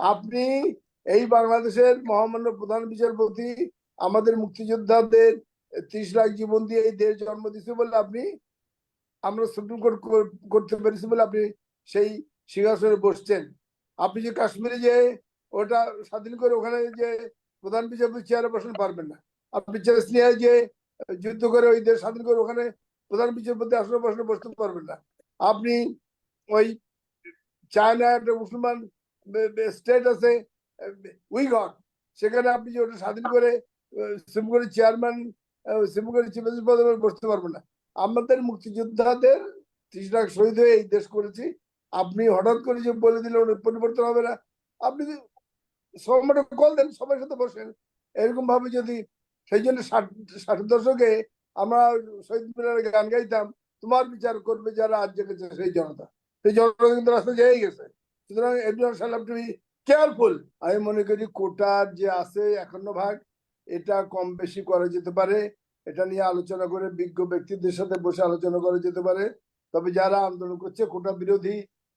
আপনি এই বাংলাদেশের মহামান্য প্রধান বিচারপতি, আমাদের মুক্তিযোদ্ধাদের ত্রিশ লাখ জীবন দিয়ে এই দেশ জন্ম দিছে বলে আপনি, আমরা সুপ্রিম কোর্ট করতে পেরেছি বলে আপনি সেই সিংহাসনে বসছেন। আপনি যে কাশ্মীরে যে ওটা স্বাধীন করে ওখানে যে প্রধান বিচারপতি চেয়ারে বসেন পারবেন না। আপনি চেসনিয়ায় যে যুদ্ধ করে ওই দেশ স্বাধীন করে ওখানে প্রধান বিচারপতি আসনে বসনে বসতে পারবেন না। আপনি ওই চায়না একটা মুসলমান স্টেট আছে উইঘর সেখানে আপনি যে ওটা স্বাধীন করে সুপ্রিম চেয়ারম্যান সুপ্রিম চিফ পদে বসতে পারবেন না। আমাদের মুক্তিযোদ্ধাদের ত্রিশ লাখ শহীদ হয়ে এই দেশ করেছি। আপনি হঠাৎ করে যে বলে দিলে পরিবর্তন হবে না। আপনি সবাই কল দেন সবার সাথে বসেন। এরকম ভাবে যদি সেই জন্য ষাট ষাটের দশকে আমরা শহীদ মিনারে গান গাইতাম, তোমার বিচার করবে যারা আজ জেগেছে সেই জনতা। সেই জনতা কিন্তু রাস্তা যেয়ে গেছে। সুতরাং everyone shall to be careful আমি মনে করি কোটার যে আছে একান্ন ভাগ এটা কম বেশি করা যেতে পারে এটা নিয়ে আলোচনা করে বিজ্ঞ ব্যক্তিদের সাথে বসে আলোচনা করা যেতে পারে তবে যারা আন্দোলন করছে কোটা বিরোধী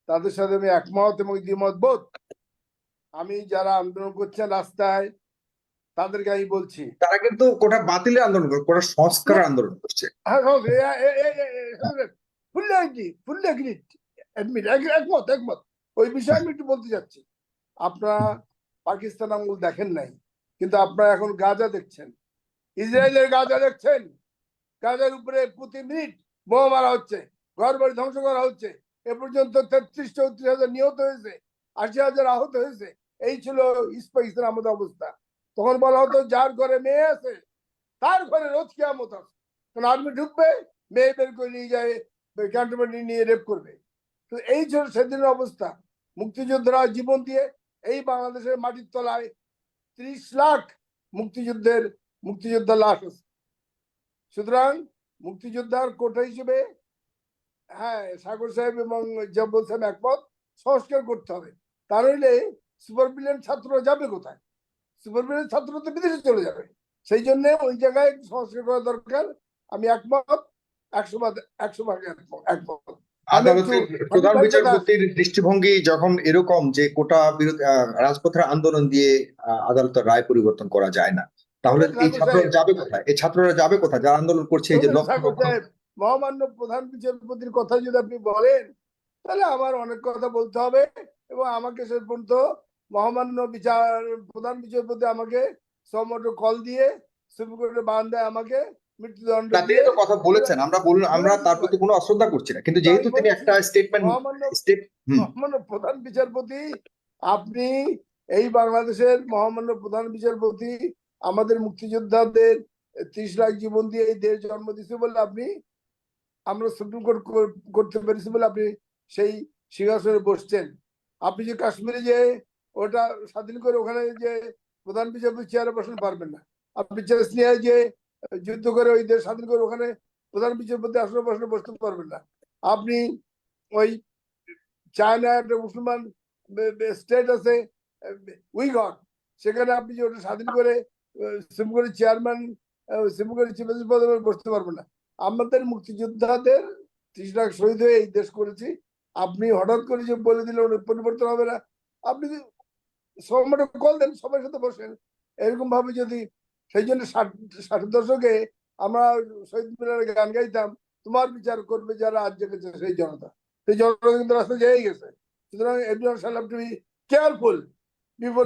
তাদের সাথে আমি একমত এবং দ্বিমত বোধ আমি যারা আন্দোলন করছে রাস্তায় তাদেরকে আমি বলছি তারা কিন্তু কোটা বাতিলের আন্দোলন করে কোটা সংস্কারের আন্দোলন করছে হ্যাঁ ফুললি এগ্রি ফুললি এগ্রি একমত একমত ওই বিষয়ে আমি একটু বলতে যাচ্ছি আপনারা পাকিস্তান আমল দেখেন নাই, কিন্তু আপনারা এখন গাজা দেখছেন। ইসরায়েলের গাজা দেখছেন। গাজার উপরে প্রতি মিনিট বোমা মারা হচ্ছে ঘর বাড়ি ধ্বংস করা হচ্ছে। এ পর্যন্ত তেত্রিশ, চৌত্রিশ হাজার নিহত হয়েছে, আশি হাজার আহত হয়েছে। এই ছিল ইস্ট পাকিস্তান আমাদের অবস্থা। তখন বলা হতো, যার ঘরে মেয়ে আছে, তার ঘরে রোজ কেয়ামত আছে। কারণ আর্মি ঢুকবে, মেয়ে বের করে নিয়ে যায় ক্যান্টনমেন্ট নিয়ে রেপ করবে। তো এই ছিল সেদিনের অবস্থা। মুক্তিযোদ্ধারা জীবন দিয়ে এই বাংলাদেশের মাটির তলায় ত্রিশ লাখ মুক্তিযুদ্ধের মুক্তিযোদ্ধা লাশ আছে। সুতরাং মুক্তিযোদ্ধার কোটা হিসেবে হ্যাঁ সাগর সাহেব এবং যা বলছেন একমত, সংস্কার করতে হবে। তা নইলে সুপার বিলিয়ন ছাত্র যাবে কোথায়? সুপার ছাত্র তো বিদেশে চলে যাবে। সেই জন্য ওই জায়গায় সংস্কার করা দরকার। আমি একমত, একশো একশো ভাগ একমত। আদালতের প্রধান বিচারপতির দৃষ্টিভঙ্গি যখন এরকম যে কোটা বিরোধী রাজপথের আন্দোলন দিয়ে আদালতের রায় পরিবর্তন করা যায় না তাহলে এই ছাত্ররা যাবে কোথায়? এই ছাত্ররা যাবে কোথায়? যারা আন্দোলন করছে এই যে মহামান্য প্রধান বিচারপতির কথা যদি আপনি বলেন তাহলে আমার অনেক কথা বলতে হবে এবং আমাকে সে পর্যন্ত মহামান্য বিচার প্রধান বিচারপতি আমাকে সমটো কল দিয়ে সুপ্রিম কোর্টের বারান্দায় আমাকে। মৃত্যুদণ্ড তিনি তো কথা বলেছেন আমরা বলুন আমরা তার প্রতি কোনো অশ্রদ্ধা করছি না। কিন্তু যেহেতু তিনি একটা স্টেটমেন্ট মহামান্য প্রধান বিচারপতি আপনি এই বাংলাদেশের মহামান্য প্রধান বিচারপতি আমাদের মুক্তিযোদ্ধাদের ত্রিশ লাখ জীবন দিয়ে এই দেশ জন্ম দিছে বলে আপনি আমরা সুপ্রিম কোর্ট করতে পেরেছি বলে আপনি সেই সিংহাসনে বসছেন। আপনি যে কাশ্মীরে যে ওটা স্বাধীন করে ওখানে যে প্রধান বিচারপতি চেয়ারে বসেন পারবেন না। আপনি চেসনিয়ায় যে যুদ্ধ করে ওই দেশ স্বাধীন করে ওখানে প্রধান বিচারপতি আসনে বসনে বসতে পারবেন না। আপনি ওই চায়না একটা মুসলমান স্টেট আছে উইঘর, সেখানে আপনি যে ওটা স্বাধীন করে কোর্টের চেয়ারম্যান কোর্টের চিফ পদে বসতে পারবেন না। আমাদের মুক্তিযোদ্ধাদের ত্রিশ লাখ শহীদ হয়ে এই দেশ করেছি। আপনি হঠাৎ করে যে বলে দিলে পরিবর্তন হবে না, আপনি সবাই কল দেন সবার সাথে বসেন। এরকম ভাবে যদি সেই জন্য ষাট দশকে আমরা শহীদ মিনারে গান গাইতাম তোমার বিচার করবে যারা আজ জেগেছে সেই জনতা সেই জনতা কিন্তু রাস্তা যেয়ে গেছে সুতরাং everyone shall have to be careful before.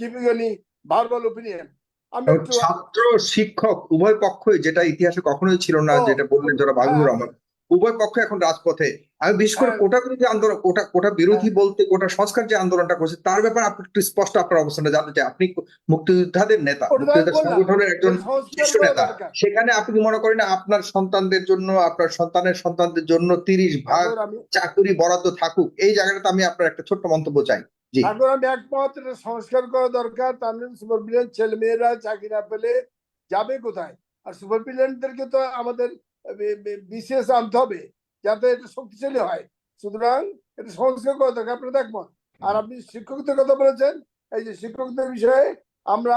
Giving any verbal opinion আমি একটু ছাত্র শিক্ষক উভয় পক্ষই যেটা ইতিহাসে কখনোই ছিল না যেটা বললেন যারা বাবুর হ্যাঁ। রহমান উভয় পক্ষ এখন রাজপথে। আমি বিশেষ করে হ্যাঁ। কোটা বিরোধী আন্দোলন কোটা কোটা বিরোধী বলতে কোটা সংস্কার যে আন্দোলনটা করছে তার ব্যাপারে আপনি একটু স্পষ্ট আপনার অবস্থানটা জানতে চাই। আপনি মুক্তিযোদ্ধাদের নেতা মুক্তিযোদ্ধা সংগঠনের একজন শীর্ষ নেতা। সেখানে আপনি কি মনে করেন আপনার সন্তানদের জন্য আপনার সন্তানের সন্তানদের জন্য তিরিশ ভাগ আমি চাকুরি বরাদ্দ থাকুক? এই জায়গাটাতে আমি আপনার একটা ছোট্ট মন্তব্য চাই। জি। সাগর আমি একমত সংস্কার করা দরকার। তার সুপার বিলিয়ন ছেলে মেয়েরা চাকরি না পেলে যাবে কোথায়? আর সুপার তো আমাদের বিশেষ আনতে হবে, যাতে এটা শক্তিশালী হয়। সুতরাং এটা সংস্কার করা দরকার, আপনার একমত আর আপনি শিক্ষকদের কথা বলেছেন, এই যে শিক্ষকদের বিষয়ে আমরা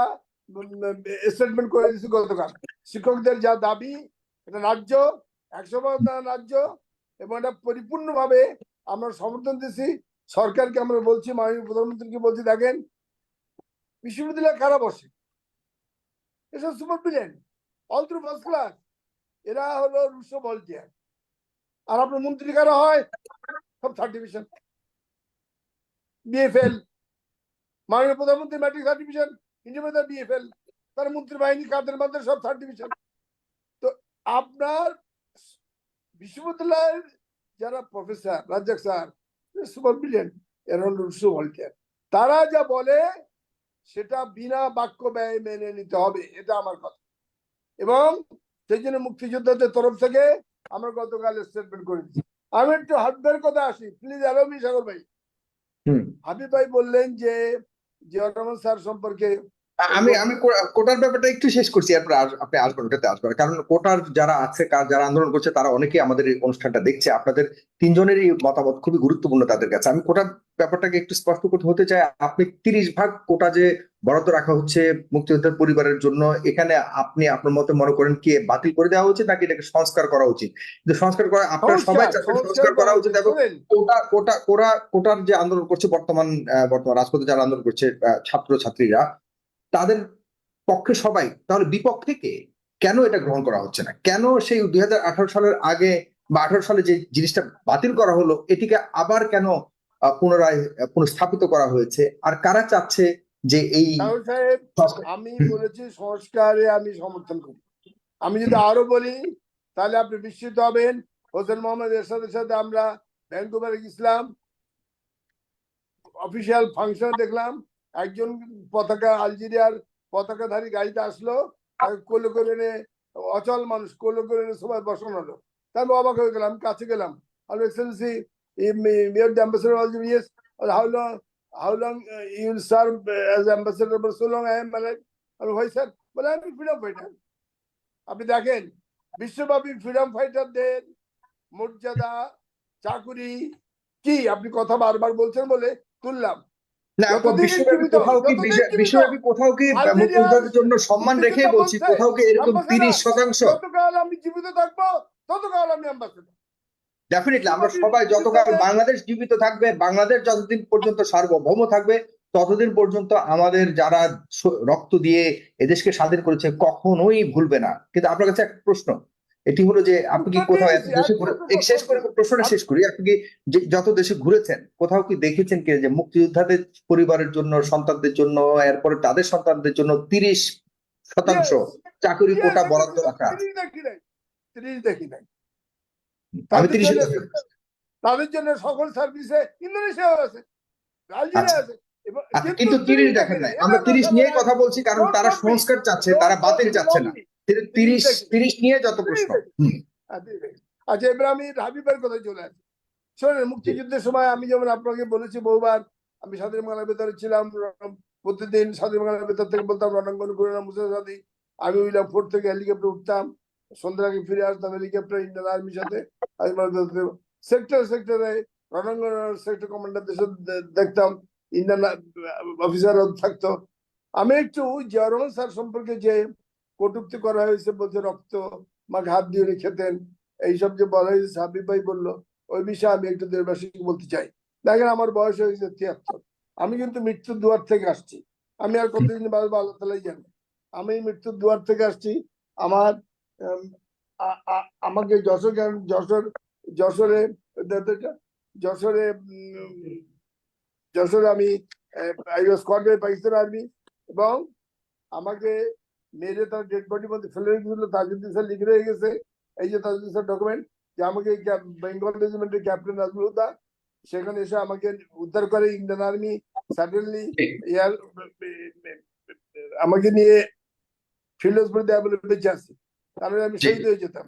স্টেটমেন্ট করে দিচ্ছি গতকাল। শিক্ষকদের যা দাবি, এটা রাজ্য একশো রাজ্য, এবং এটা পরিপূর্ণভাবে আমরা সমর্থন দিচ্ছি সরকারকে আমরা বলছি, মাননীয় প্রধানমন্ত্রীকে বলছি, দেখেন, বিশ্ববিদ্যালয় খারাপ বসে? এসব super all through first class. এরা হলো রুশো ভলটিয়ার আর আপনার মন্ত্রী কারা হয়? সব থার্ড ডিভিশন বিএফএল মাননীয় প্রধানমন্ত্রী matric third division independent BFL তার মন্ত্রী বাহিনী, কাদের মধ্যে সব থার্ড ডিভিশন তো আপনার বিশ্ববিদ্যালয়ের যারা professor Razzaq sir super brilliant এরা হলো রুশো ভলটিয়ার তারা যা বলে, সেটা বিনা বাক্য ব্যয় মেনে নিতে হবে, এটা আমার কথা। এবং সেই জন্য মুক্তিযোদ্ধাদের তরফ থেকে আমরা গতকাল স্টেটমেন্ট করেছি দিচ্ছি আমি একটু হাবিবের কথা আসি। প্লিজ অ্যালো মি সাগর ভাই। হাবিব ভাই বললেন যে যে রহমান স্যার সম্পর্কে আমি আমি কোটার ব্যাপারটা একটু শেষ করছি এরপর আপনি আসবেন ওটাতে আসবেন। কারণ কোটার যারা আছে যারা আন্দোলন করছে তারা অনেকেই আমাদের এই অনুষ্ঠানটা দেখছে। আপনাদের তিনজনেরই মতামত খুবই গুরুত্বপূর্ণ তাদের কাছে। আমি কোটার ব্যাপারটাকে একটু স্পষ্ট করতে হতে চাই আপনি তিরিশ ভাগ কোটা যে বরাদ্দ রাখা হচ্ছে মুক্তিযোদ্ধার পরিবারের জন্য এখানে আপনি আপনার মতে মনে করেন কি বাতিল করে দেওয়া উচিত নাকি এটাকে সংস্কার করা উচিত? কিন্তু সংস্কার করা আপনার সবাই সংস্কার, করা উচিত এবং কোটা কোটা কোটা কোটার যে আন্দোলন করছে বর্তমান বর্তমান রাজপথে যারা আন্দোলন করছে ছাত্র ছাত্রীরা তাদের পক্ষে সবাই তাহলে বিপক্ষে কে? কেন এটা গ্রহণ করা হচ্ছে না? কেন সেই দুই হাজার আঠারো সালের আগে বা আঠারো সালে যে জিনিসটা বাতিল করা হলো এটিকে আবার কেন পুনরায় পুনঃস্থাপিত করা হয়েছে? আর কারা চাচ্ছে যে এই সাহেব আমি বলেছি সংস্কারে আমি সমর্থন করি। আমি যদি আরও বলি তাহলে আপনি বিস্মিত হবেন হোসেন মোহাম্মদ এরশাদের সাথে আমরা ভ্যাঙ্কুভারে গেছিলাম অফিসিয়াল ফাংশন দেখলাম একজন পতাকা আলজেরিয়ার পতাকাধারী গাড়িতে আসলো তাকে কোলে করে এনে অচল মানুষ কোলে করে এনে সবাই বসানো হলো। আমি অবাক হয়ে গেলাম কাছে গেলাম। আর excellency mayor ambassador অলজি yes how long will serve uh, as ambassador for so long I am like, আর ভাই স্যার বলে আমি ফ্রিডম ফাইটার আপনি দেখেন বিশ্বব্যাপী ফ্রিডম ফাইটারদের মর্যাদা চাকুরি কি? আপনি কথা বারবার বলছেন বলে তুললাম। না বিশ্বব্যাপী কোথাও কি যতদিন বিশ্ব- জীবিত, বিশ্বব্যাপী কোথাও কি মুক্তিযোদ্ধাদের জন্য সম্মান রেখে বলছি কোথাও কি এরকম তিরিশ শতাংশ? যতকাল আমি জীবিত থাকব ততকাল আমি অ্যাম্বাসেডর ডেফিনেটলি আমরা সবাই যতকাল বাংলাদেশ জীবিত থাকবে বাংলাদেশ যতদিন পর্যন্ত সার্বভৌম থাকবে ততদিন পর্যন্ত আমাদের যারা রক্ত দিয়ে এদেশকে স্বাধীন করেছে কখনোই ভুলবে না। কিন্তু আপনার কাছে একটা প্রশ্ন এটি হলো যে আপনি কি কোথাও এত দেশে ঘুরে শেষ করে প্রশ্নটা শেষ করি। আপনি কি যে- যত দেশে ঘুরেছেন কোথাও কি দেখেছেন কি যে মুক্তিযোদ্ধাদের পরিবারের জন্য সন্তানদের জন্য এরপরে তাদের সন্তানদের জন্য তিরিশ শতাংশ চাকরি কোটা বরাদ্দ রাখা তিরিশ দেখি নাই। আমি তিরিশ জন্য- তাদের জন্য সকল সার্ভিসে ইন্দোনেশিয়াও আছে আলজেরিয়া আছে। আচ্ছা কিন্তু তিরিশ দেখেন নাই। আমরা তিরিশ নিয়ে কথা বলছি কারণ তারা সংস্কার চাচ্ছে তারা বাতিল চাচ্ছে না। তিরিশ তিরিশ নিয়ে যত প্রশ্ন। আচ্ছা এবার আমি হাবিবের কথায় চলে আসি। শোনেন মুক্তিযুদ্ধের সময় আমি যেমন আপনাকে বলেছি বহুবার আমি স্বাধীন বাংলার ভেতরে ছিলাম প্রতিদিন স্বাধীন বাংলার ভেতর থেকে বলতাম রণাঙ্গন করে না আমি উইলাম ফোর্ট থেকে হেলিকপ্টার উঠতাম সন্ধ্যার আগে ফিরে আসতাম হেলিকপ্টার ইন্ডিয়ান আর্মির সাথে। সেক্টর সেক্টরে রণাঙ্গন সেক্টর কমান্ডারদের সাথে দেখতাম ইন্ডিয়ান অফিসারও থাকতো। আমি একটু জিয়া স্যার সম্পর্কে যে কটুক্তি করা হয়েছে বলছে রক্ত, মাকে হাত দিয়ে উনি খেতেন। এইসব যে বলা হয়েছে হাবিব ভাই বলল, ওই বিষয়ে আমি একটু দেশবাসীকে বলতে চাই। দেখেন, আমার বয়স হয়েছে তিয়াত্তর। আমি কিন্তু মৃত্যুর দুয়ার থেকে আসছি। আমি আর কতদিন বাঁচবো আল্লাহ তালাই জানি। আমি মৃত্যুর দুয়ার থেকে আসছি। আমার আমাকে যশোর যশোর, যশোরে যশোরে যশোরে আমি পাকিস্তান আর্মি এবং আমাকে মেরে তার ডেড বডি মধ্যে ফেলে রেখেছিল তাজুদ্দিন স্যার লিখে রয়ে গেছে। এই যে তাজুদ্দিন স্যার ডকুমেন্ট যে আমাকে বেঙ্গল রেজিমেন্টের ক্যাপ্টেন নাজমুল হুদা সেখানে এসে আমাকে উদ্ধার করে ইন্ডিয়ান আর্মি সাডেনলি এয়ার আমাকে নিয়ে ফিল্ড হসপিটাল দেওয়া বলে বেঁচে আসি তাহলে আমি। শহীদ হয়ে যেতাম।